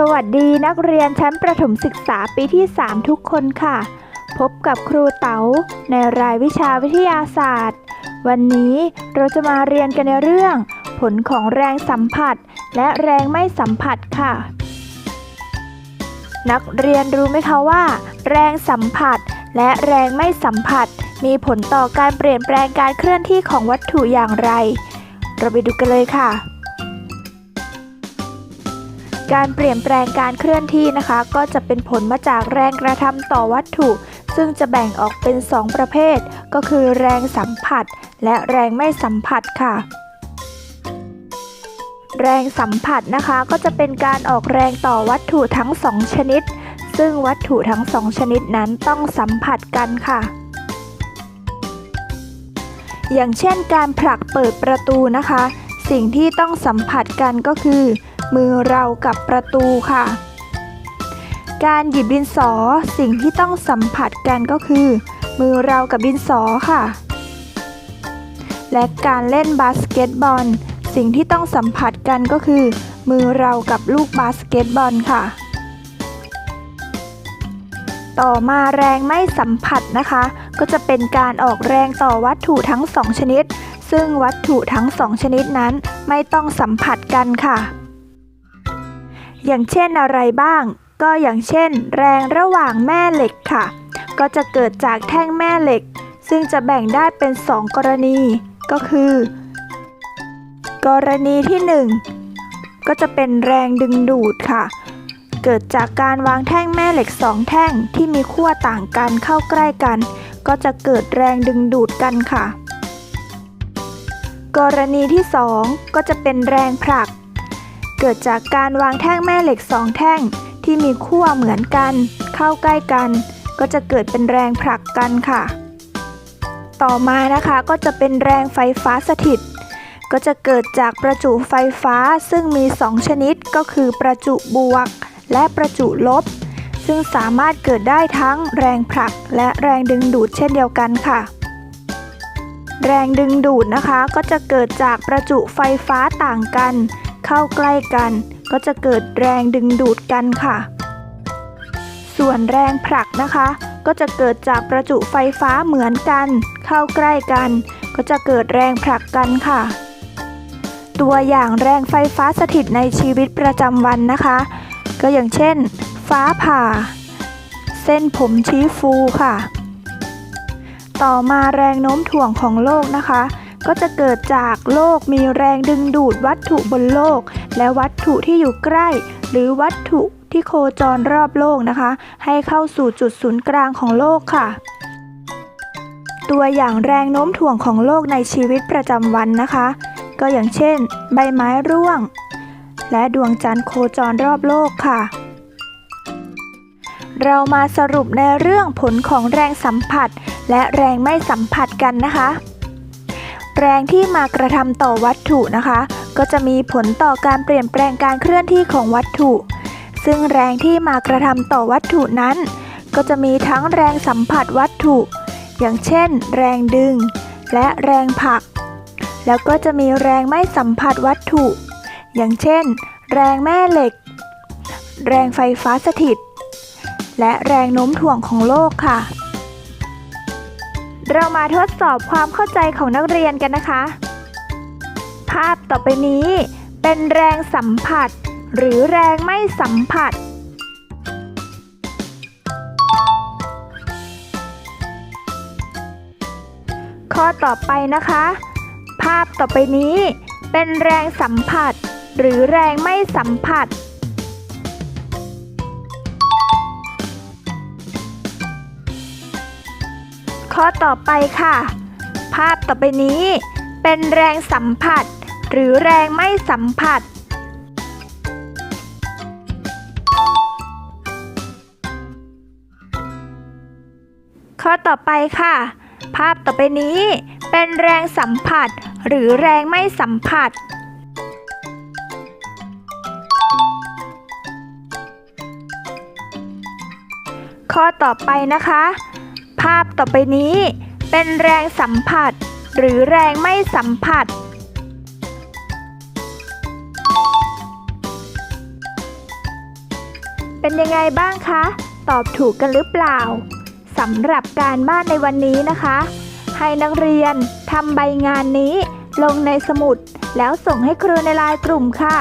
สวัสดีนักเรียนชั้นประถมศึกษาปีที่ 3 ทุกคนค่ะ พบกับครูเต๋าในรายวิชาวิทยาศาสตร์ วันนี้เราจะมาเรียนกันในเรื่อง ผลของแรงสัมผัส และแรงไม่สัมผัสค่ะ นักเรียนรู้ไหมคะว่า แรงสัมผัส และแรงไม่สัมผัส มีผลต่อการเปลี่ยนแปลงการเคลื่อนที่ของวัตถุอย่างไร เราไปดูกันเลยค่ะ การเปลี่ยนแปลงการเคลื่อนที่นะคะ ก็จะเป็นผลมาจากแรงกระทำต่อวัตถุ ซึ่งจะแบ่งออกเป็น 2 ประเภท ก็คือแรงสัมผัส และแรงไม่สัมผัสค่ะแรงสัมผัสนะคะก็จะเป็นการออกแรงต่อวัตถุทั้ง2ชนิด ซึ่งวัตถุทั้ง2ชนิดนั้นต้องสัมผัสกันค่ะ อย่างเช่นการผลักเปิดประตูนะคะ สิ่งที่ต้องสัมผัสกันก็คือ มือเรากับประตูค่ะ การหยิบดินสอสิ่งที่ต้องสัมผัสกันก็คือ มือเรากับดินสอค่ะ และการเล่นบาสเกตบอล สิ่งที่ต้องสัมผัสกันก็คือ มือเรากับลูกบาสเกตบอลค่ะ ต่อมาแรงไม่สัมผัสนะคะ ก็จะเป็นการออกแรงต่อวัตถุทั้งสองชนิดซึ่งวัตถุทั้งสองชนิดนั้นไม่ต้องสัมผัสกันค่ะ อย่างเช่นอะไรบ้าง ก็อย่างเช่น แรงระหว่างแม่เหล็กค่ะ ก็จะเกิดจากแท่งแม่เหล็ก ซึ่งจะแบ่งได้เป็น 2 กรณี ก็คือ กรณีที่ 1 ก็จะเป็นแรงดึงดูดค่ะ เกิดจากการวางแท่งแม่เหล็ก 2 แท่งที่มีขั้วต่างกันเข้าใกล้กัน ก็จะเกิดแรงดึงดูดกันค่ะกรณีที่ 2 ก็จะเป็นแรงผลัก กิดจากการวางแท่งแม่เหล็ก2แท่ง ที่มีขั้วเหมือนกัน เข้าใกล้กัน ก็จะเกิดเป็นแรงผลักกันค่ะ ต่อมานะคะก็จะเป็นแรงไฟฟ้าสถิต ก็จะเกิดจากประจุไฟฟ้าซึ่งมี 2 ชนิดก็คือประจุบวก และประจุลบ ซึ่งสามารถเกิดได้ทั้งแรงผลักและแรงดึงดูดเช่นเดียวกันค่ะแรงดึงดูดนะคะก็จะเกิดจากประจุไฟฟ้าต่างกัน เข้าใกล้กัน ก็จะเกิดแรงดึงดูดกันค่ะ ส่วนแรงผลักนะคะ ก็จะเกิดจากประจุไฟฟ้าเหมือนกัน เข้าใกล้กัน ก็จะเกิดแรงผลักกันค่ะ ตัวอย่างแรงไฟฟ้าสถิตในชีวิตประจำวันนะคะ ก็อย่างเช่น ฟ้าผ่า เส้นผมชี้ฟูค่ะ ต่อมาแรงโน้มถ่วงของโลกนะคะ ก็จะเกิดจากโลกมีแรงดึงดูดวัตถุบนโลก และวัตถุที่อยู่ใกล้ หรือวัตถุที่โคจรรอบโลกนะคะ ให้เข้าสู่จุดศูนย์กลางของโลกค่ะ ตัวอย่างแรงโน้มถ่วงของโลกในชีวิตประจำวันนะคะ ก็อย่างเช่น ใบไม้ร่วง และดวงจันทร์โคจรรอบโลกค่ะเรามาสรุปในเรื่องผลของแรงสัมผัส และแรงไม่สัมผัสกันนะคะ แรงที่มากระทำต่อวัตถุนะคะ ก็จะมีผลต่อการเปลี่ยนแปลงการเคลื่อนที่ของวัตถุ ซึ่งแรงที่มากระทำต่อวัตถุนั้น ก็จะมีทั้งแรงสัมผัสวัตถุ อย่างเช่น แรงดึง และแรงผลัก แล้วก็จะมีแรงไม่สัมผัสวัตถุ อย่างเช่น แรงแม่เหล็ก แรงไฟฟ้าสถิต และแรงโน้มถ่วงของโลกค่ะ เรามาทดสอบความเข้าใจของนักเรียนกันนะคะ ภาพต่อไปนี้เป็นแรงสัมผัส หรือแรงไม่สัมผัส ข้อต่อไปนะคะ ภาพต่อไปนี้เป็นแรงสัมผัส หรือแรงไม่สัมผัส ข้อต่อไปค่ะ ภาพต่อไปนี้ เป็นแรงสัมผัส หรือแรงไม่สัมผัส ข้อต่อไปค่ะ ภาพต่อไปนี้ เป็นแรงสัมผัส หรือแรงไม่สัมผัสข้อต่อไปนะคะ ภาพต่อไปนี้ เป็นแรงสัมผัส หรือแรงไม่สัมผัส เป็นยังไงบ้างคะ ตอบถูกกันหรือเปล่าสำหรับการบ้านในวันนี้นะคะ ให้นักเรียนทำใบงานนี้ลงในสมุด แล้วส่งให้ครูในไลน์กลุ่มค่ะ